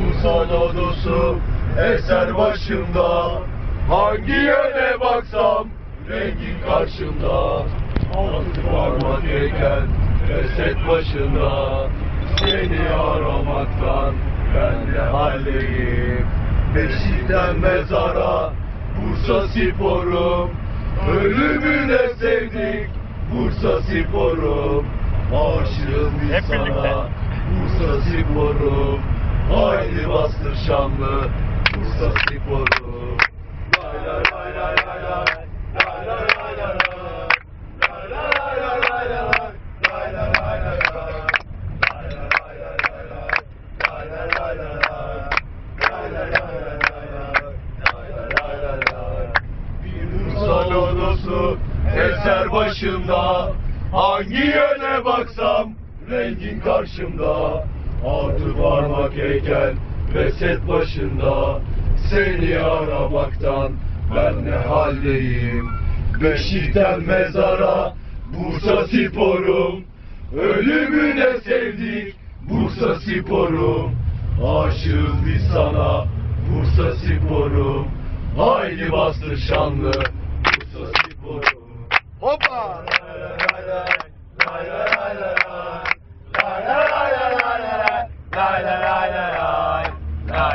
Musa lodosu eser başımda Hangi yöne baksam rengin karşımda Altı parmak heykel reset başında Seni aramaktan ben ne haldeyim Beşikten mezara Bursa sporum Ölümüne sevdik Bursa sporum Aşığım biz Hep birlikte. sana Bursa sporum Haydi bastır Şanlı Bursa sporum Lay lay lay lay lay lay Lay lay lay lay lay eser başımda. Hangi yöne baksam rengin karşımda. Altı parmak heykel Beset başında Seni aramaktan ben ne haldeyim Beşikten mezara Bursa sporum Ölümüne sevdik Bursa sporum Aşığız biz sana Bursa sporum Haydi bastır şanlı Bursa sporum Hopa! Lay lay lay lay lay lay lay lay lay lay lay lay lay